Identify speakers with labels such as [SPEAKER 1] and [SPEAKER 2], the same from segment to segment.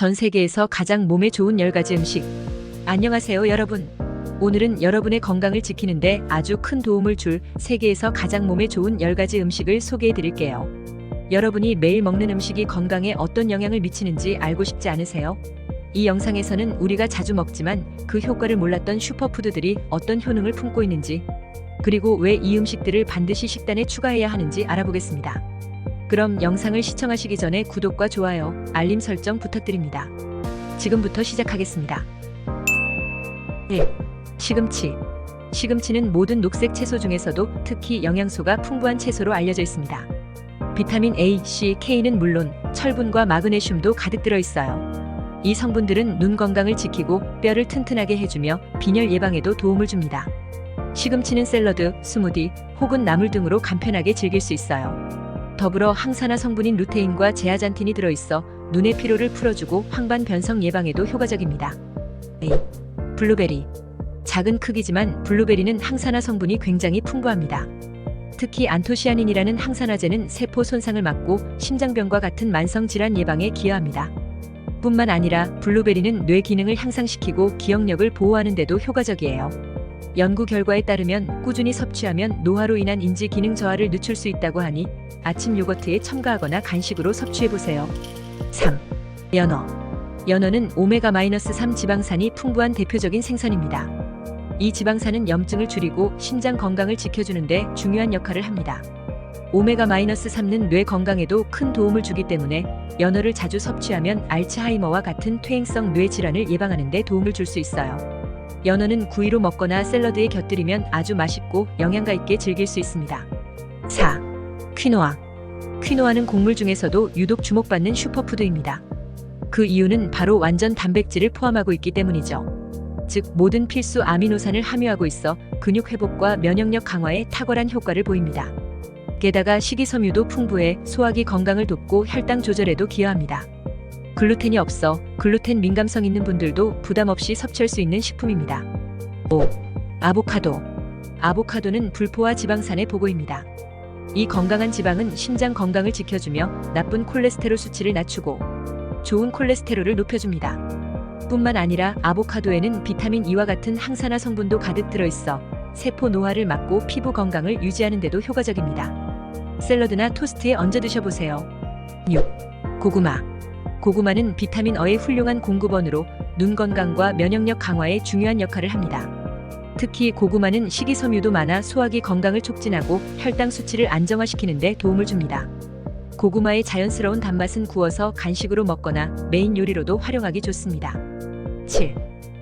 [SPEAKER 1] 전 세계에서 가장 몸에 좋은 10가지 음식. 안녕하세요, 여러분. 오늘은 여러분의 건강을 지키는데 아주 큰 도움을 줄 세계에서 가장 몸에 좋은 10가지 음식을 소개해 드릴게요. 여러분이 매일 먹는 음식이 건강에 어떤 영향을 미치는지 알고 싶지 않으세요? 이 영상에서는 우리가 자주 먹지만 그 효과를 몰랐던 슈퍼푸드들이 어떤 효능을 품고 있는지, 그리고 왜 이 음식들을 반드시 식단에 추가해야 하는지 알아보겠습니다. 그럼 영상을 시청하시기 전에 구독과 좋아요, 알림 설정 부탁드립니다. 지금부터 시작하겠습니다. 1. 시금치. 시금치는 모든 녹색 채소 중에서도 특히 영양소가 풍부한 채소로 알려져 있습니다. 비타민 A, C, K는 물론 철분과 마그네슘도 가득 들어 있어요. 이 성분들은 눈 건강을 지키고 뼈를 튼튼하게 해주며 빈혈 예방에도 도움을 줍니다. 시금치는 샐러드, 스무디 혹은 나물 등으로 간편하게 즐길 수 있어요. 더불어 항산화 성분인 루테인과 제아잔틴이 들어있어 눈의 피로를 풀어주고 황반 변성 예방에도 효과적입니다. A. 블루베리. 작은 크기지만 블루베리는 항산화 성분이 굉장히 풍부합니다. 특히 안토시아닌이라는 항산화제는 세포 손상을 막고 심장병과 같은 만성 질환 예방에 기여합니다. 뿐만 아니라 블루베리는 뇌 기능을 향상시키고 기억력을 보호하는 데도 효과적이에요. 연구 결과에 따르면 꾸준히 섭취하면 노화로 인한 인지 기능 저하를 늦출 수 있다고 하니 아침 요거트에 첨가하거나 간식으로 섭취해 보세요. 3. 연어. 연어는 오메가-3 지방산이 풍부한 대표적인 생선입니다. 이 지방산은 염증을 줄이고 심장 건강을 지켜주는데 중요한 역할을 합니다. 오메가-3는 뇌 건강에도 큰 도움을 주기 때문에 연어를 자주 섭취하면 알츠하이머와 같은 퇴행성 뇌 질환을 예방하는 데 도움을 줄 수 있어요. 연어는 구이로 먹거나 샐러드에 곁들이면 아주 맛있고 영양가 있게 즐길 수 있습니다. 4. 퀴노아. 퀴노아는 곡물 중에서도 유독 주목받는 슈퍼푸드입니다. 그 이유는 바로 완전 단백질을 포함하고 있기 때문이죠. 즉 모든 필수 아미노산을 함유하고 있어 근육 회복과 면역력 강화에 탁월한 효과를 보입니다. 게다가 식이섬유도 풍부해 소화기 건강을 돕고 혈당 조절에도 기여합니다. 글루텐이 없어 글루텐 민감성 있는 분들도 부담 없이 섭취할 수 있는 식품입니다. 5. 아보카도. 아보카도는 불포화 지방산의 보고입니다. 이 건강한 지방은 심장 건강을 지켜주며 나쁜 콜레스테롤 수치를 낮추고 좋은 콜레스테롤을 높여줍니다. 뿐만 아니라 아보카도에는 비타민 E와 같은 항산화 성분도 가득 들어있어 세포 노화를 막고 피부 건강을 유지하는 데도 효과적입니다. 샐러드나 토스트에 얹어 드셔보세요. 6. 고구마. 고구마는 비타민 어의 훌륭한 공급원으로 눈 건강과 면역력 강화에 중요한 역할을 합니다. 특히 고구마는 식이섬유도 많아 소화기 건강을 촉진하고 혈당 수치를 안정화시키는 데 도움을 줍니다. 고구마의 자연스러운 단맛은 구워서 간식으로 먹거나 메인 요리로도 활용하기 좋습니다. 7.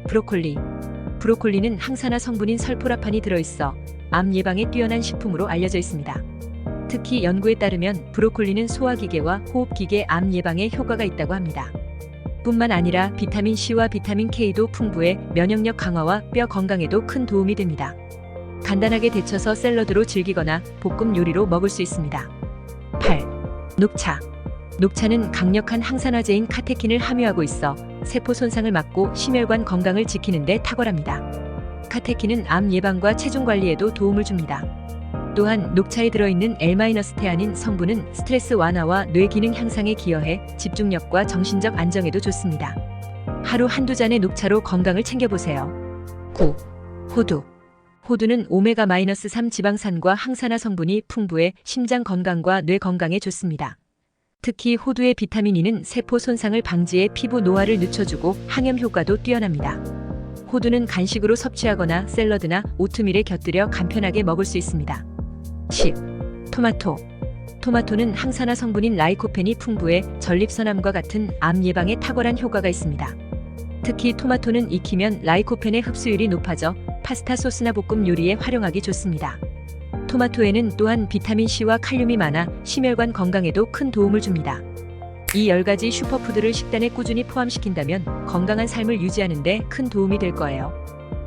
[SPEAKER 1] 브로콜리. 브로콜리는 항산화 성분인 설포라판이 들어있어 암 예방에 뛰어난 식품으로 알려져 있습니다. 특히 연구에 따르면 브로콜리는 소화기계와 호흡기계 암 예방에 효과가 있다고 합니다. 뿐만 아니라 비타민 C와 비타민 K도 풍부해 면역력 강화와 뼈 건강에도 큰 도움이 됩니다. 간단하게 데쳐서 샐러드로 즐기거나 볶음 요리로 먹을 수 있습니다. 8. 녹차. 녹차는 강력한 항산화제인 카테킨을 함유하고 있어 세포 손상을 막고 심혈관 건강을 지키는 데 탁월합니다. 카테킨은 암 예방과 체중 관리에도 도움을 줍니다. 또한 녹차에 들어있는 L-테아닌 성분은 스트레스 완화와 뇌 기능 향상에 기여해 집중력과 정신적 안정에도 좋습니다. 하루 한두 잔의 녹차로 건강을 챙겨보세요. 9. 호두. 호두는 오메가-3 지방산과 항산화 성분이 풍부해 심장 건강과 뇌 건강에 좋습니다. 특히 호두의 비타민 E는 세포 손상을 방지해 피부 노화를 늦춰주고 항염 효과도 뛰어납니다. 호두는 간식으로 섭취하거나 샐러드나 오트밀에 곁들여 간편하게 먹을 수 있습니다. 10. 토마토. 토마토는 항산화 성분인 라이코펜이 풍부해 전립선암과 같은 암 예방에 탁월한 효과가 있습니다. 특히 토마토는 익히면 라이코펜의 흡수율이 높아져 파스타 소스나 볶음 요리에 활용하기 좋습니다. 토마토에는 또한 비타민 C와 칼륨이 많아 심혈관 건강에도 큰 도움을 줍니다. 이 10가지 슈퍼푸드를 식단에 꾸준히 포함시킨다면 건강한 삶을 유지하는 데 큰 도움이 될 거예요.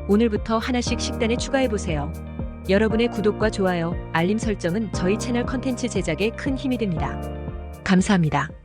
[SPEAKER 1] 오늘부터 하나씩 식단에 추가해보세요. 여러분의 구독과 좋아요, 알림 설정은 저희 채널 컨텐츠 제작에 큰 힘이 됩니다. 감사합니다.